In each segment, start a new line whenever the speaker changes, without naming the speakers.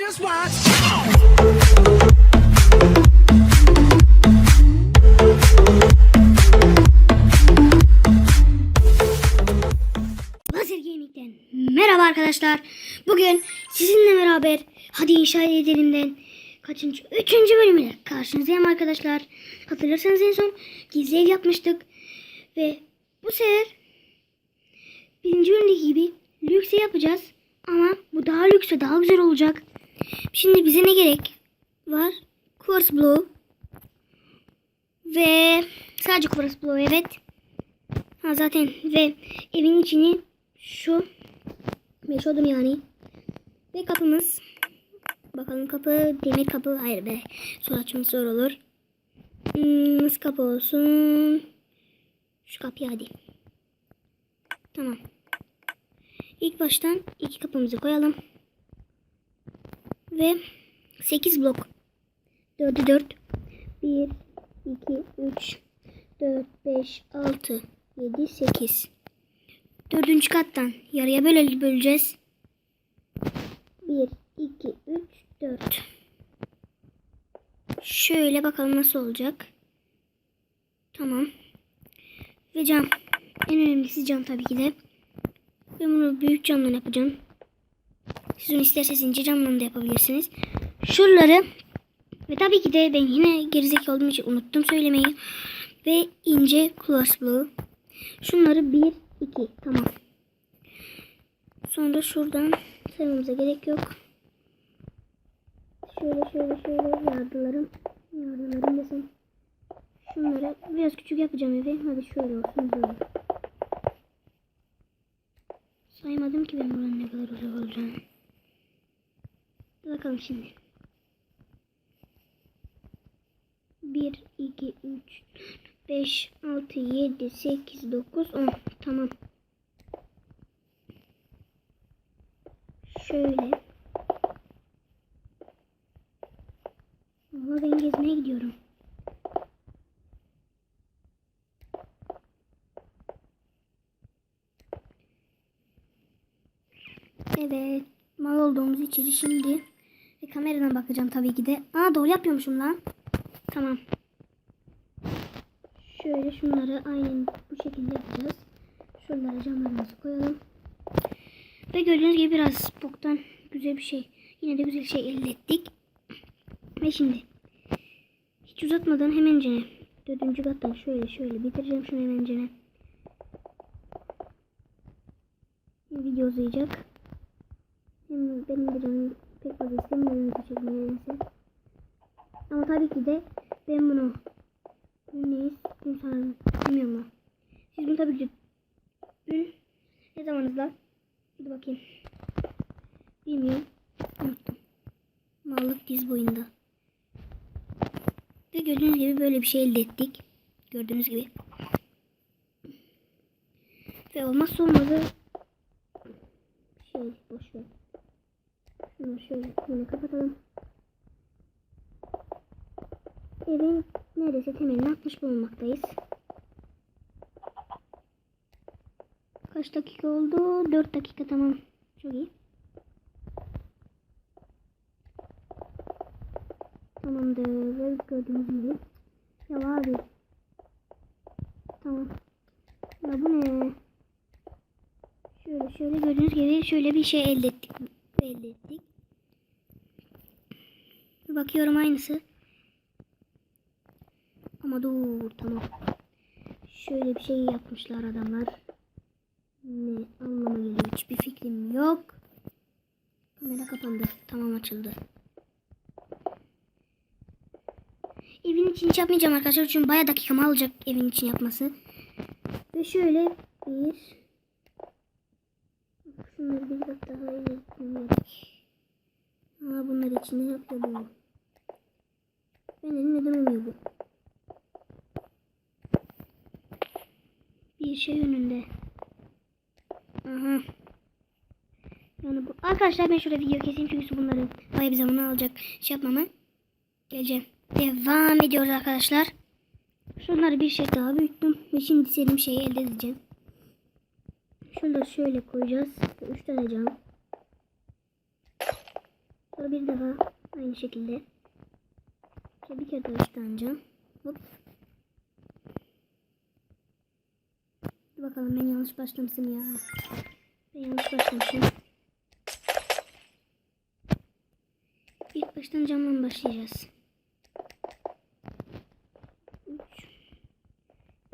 just watch.
Lazer Gaming'den merhaba arkadaşlar. Bugün sizinle beraber hadi inşa edelimden kaçıncı? Üçüncü bölümüyle karşınızdayım arkadaşlar. Hatırlarsanız en son gizli ev yapmıştık. Ve bu sefer birinci bölümdeki gibi lükse yapacağız. Ama bu daha lüks ve daha güzel olacak. Şimdi bize ne gerek var? Quartz Blue. Ve sadece Quartz Blue evet. Ha zaten ve evin içini şu beş odun yani. Ve kapımız. Bakalım kapı demir kapı. Hayır be. Sonra açması zor olur. Hmm, nasıl kapı olsun? Şu kapıyı hadi. Tamam. İlk baştan iki kapımızı koyalım. Ve 8 blok. 4'ü 4. 1, 2, 3, 4, 5, 6, 7, 8. Dördüncü kattan yarıya böyle böleceğiz. 1, 2, 3, 4. Şöyle bakalım nasıl olacak. Tamam. Ve cam. En önemlisi cam tabii ki de. Ben bunu büyük camdan yapacağım. Siz onu isterseniz ince camdan da yapabilirsiniz. Şuraları ve tabii ki de ben yine gerizekalı olduğum için unuttum söylemeyi. Ve ince bloğu. Şunları 1, 2. Tamam. Sonra şuradan saymamıza gerek yok. Şöyle şöyle şöyle yardılarım. Yardılarım desem. Şunları biraz küçük yapacağım evi. Hadi şöyle olsun böyle. Saymadım ki ben buranın ne kadar uzak olacağını. Bakalım şimdi. 1, 2, 3, 5, 6, 7, 8, 9, 10. Tamam. Şöyle. Valla ben gezmeye gidiyorum. Evet. Mal olduğumuz için şimdi kameradan bakacağım tabii ki de. Aa doğru yapıyormuşum lan. Tamam. Şöyle şunları aynen bu şekilde yapacağız. Şuralara camlarımızı koyalım. Ve gördüğünüz gibi biraz boktan güzel bir şey. Yine de güzel şey elde ettik. Ve şimdi hiç uzatmadan hemencene dördüncü kattan şöyle şöyle bitireceğim şunu hemencene. Video uzayacak. Benim de canım pek fazla istemiyorum çekmeyi neyse. Ama tabii ki de ben bunu neyiz? Dün sanırım. Bilmiyorum ama. Siz bunu tabii ki dün ne zamanınızda? Hadi bakayım. Bilmiyorum. Unuttum. Mallık diz boyunda. Ve gördüğünüz gibi böyle bir şey elde ettik. Gördüğünüz gibi. Ve olmazsa olmadı şey boş Şunu şöyle yine kapatalım. Evin neredeyse temelini atmış bulunmaktayız. Kaç dakika oldu? 4 dakika tamam. Çok iyi. Tamamdır. Gördüğünüz gibi. Ya abi. Tamam. Ya bu ne? Şöyle şöyle gördüğünüz gibi şöyle bir şey elde ettik. Elde ettik. Bakıyorum aynısı. Ama dur tamam. Şöyle bir şey yapmışlar adamlar. Ne anlama geliyor hiçbir fikrim yok. Kamera kapandı. Tamam açıldı. Evin için hiç yapmayacağım arkadaşlar. Çünkü baya dakikamı alacak evin için yapması. Ve şöyle bir Şunları bir bak daha iyi yapmalıyız. Aa bunlar için ne yapıyor bu? Benim neden olmuyor bu? Bir şey önünde. Aha. Yani bu. Arkadaşlar ben şurada video keseyim çünkü bunların bayağı bir zamanı alacak. Şey yapmama. Geleceğim. Devam ediyoruz arkadaşlar. Şunları bir şey daha büyüttüm. Ve şimdi istediğim şeyi elde edeceğim. Da şöyle koyacağız. Üç tane cam. Sonra Sonra bir daha aynı şekilde. Bir kere daha ışıklanacağım. Hop. Dur bakalım ben yanlış başlamışım ya. Ben yanlış başlamışım. İlk baştan camdan başlayacağız.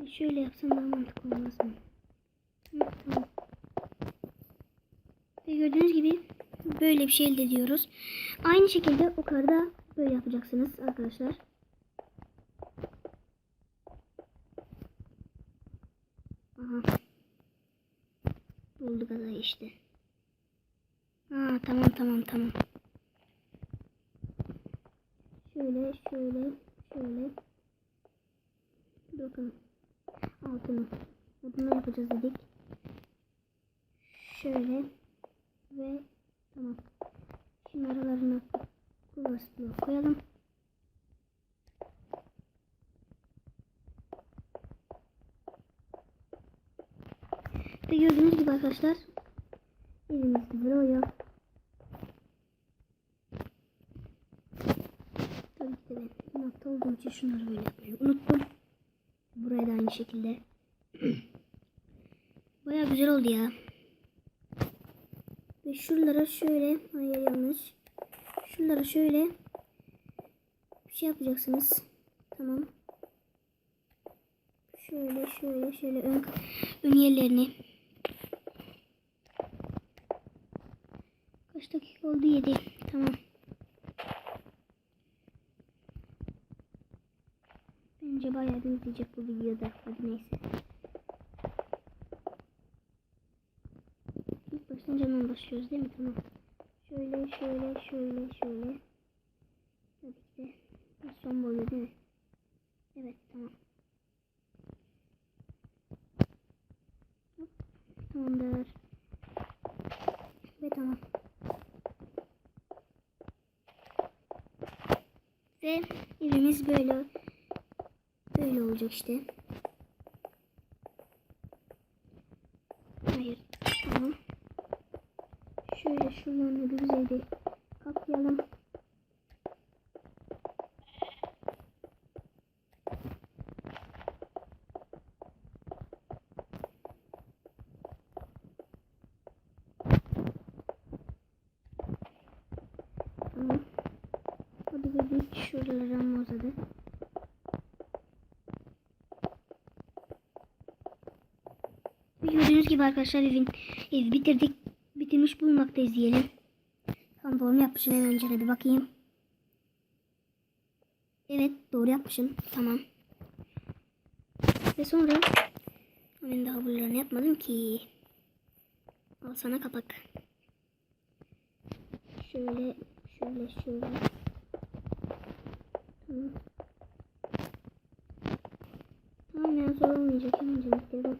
E Şöyle yapsam daha mantıklı olmaz mı? Ve gördüğünüz gibi böyle bir şey elde ediyoruz. Aynı şekilde yukarıda böyle yapacaksınız arkadaşlar. Aha. Bulduk adayı işte. Ha tamam tamam tamam. Şöyle şöyle şöyle. Bakın. Altını. Bunu yapacağız dedik. Şöyle. Ve tamam. Şimdi aralarına kulaklığı koyalım. Ve gördüğünüz gibi arkadaşlar elimizde böyle Tabii ki de ben nokta olduğum için şunları böyle yapmayı unuttum. Buraya da aynı şekilde. Baya güzel oldu ya. Ve şuralara şöyle, hayır. Şuralara şöyle bir şey yapacaksınız. Tamam. Şöyle şöyle şöyle ön, ön yerlerini. Kaç dakika oldu? 7. Tamam. Bence bayağı bir izleyecek bu videoda. Hadi neyse. İlk baştan camdan başlıyoruz değil mi? Tamam. Şöyle şöyle şöyle şöyle. Tabii ki de son boyu değil mi? Evet tamam. Tamamdır. Ve tamam. Ve evimiz böyle böyle olacak işte. Hayır. Tamam. Güzel bir kaplayalım. Hadi bir şuralara mozadı. Gördüğünüz gibi arkadaşlar evin evi bitirdik. Bitirmiş bulunmaktayız diyelim. Tam doğru mu yapmışım hemen şöyle bir bakayım. Evet doğru yapmışım. Tamam. Ve sonra ben daha buralarını yapmadım ki. Al sana kapak. Şöyle şöyle şöyle. Tamam. Tamam ya zor olmayacak. Hemen cevaplayalım.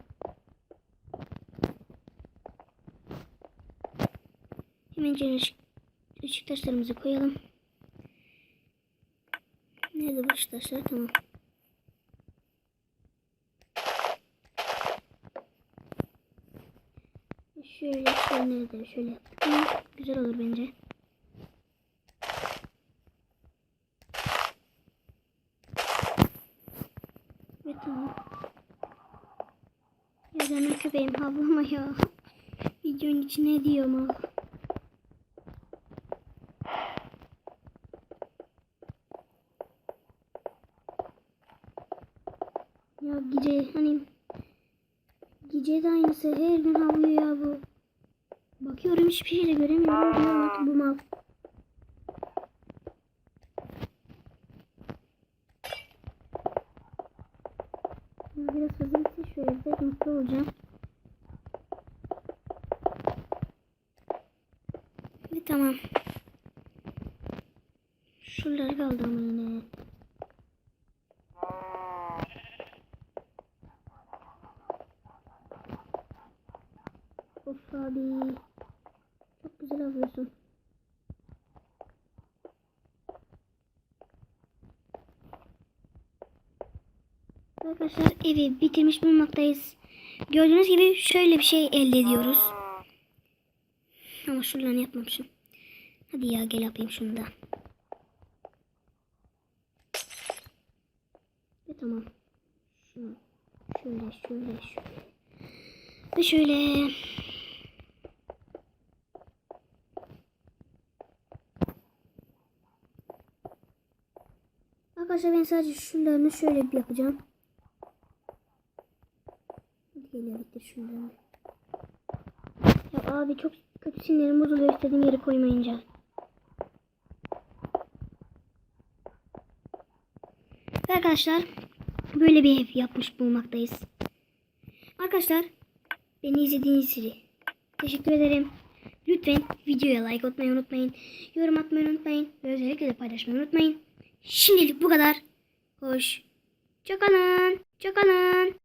Hemen ışık, ışık taşlarımızı koyalım. Nerede bu ışık taşları? Tamam. Şöyle şöyle nerede? Şöyle yaptık. Güzel olur bence. Ve tamam. Ya canım köpeğim havlama ya. Videonun içine diyor mu? Ya gece hani gece de aynısı her gün havlıyor ya bu. Bakıyorum hiçbir şey de göremiyorum. Diyorum artık bu mal. Biraz hızlı bitse evde mutlu olacağım. Ve tamam. Şuraları kaldı ama yine. Of abi. Çok güzel avlıyorsun. Arkadaşlar evi bitirmiş bulunmaktayız. Gördüğünüz gibi şöyle bir şey elde ediyoruz. Ama şuralarını yapmamışım. Hadi ya gel yapayım şunu da. Ve tamam. Şöyle şöyle şöyle. Ve şöyle. Arkadaşlar ben sadece şunlarını şöyle bir yapacağım. Şunları. Ya abi çok kötü sinirim bozuluyor istediğim yere koymayınca. Ve arkadaşlar böyle bir ev yapmış bulmaktayız. Arkadaşlar beni izlediğiniz için teşekkür ederim. Lütfen videoya like atmayı unutmayın. Yorum atmayı unutmayın. Ve özellikle de paylaşmayı unutmayın. Şimdilik bu kadar. Hoş. Çakalın. Çakalın.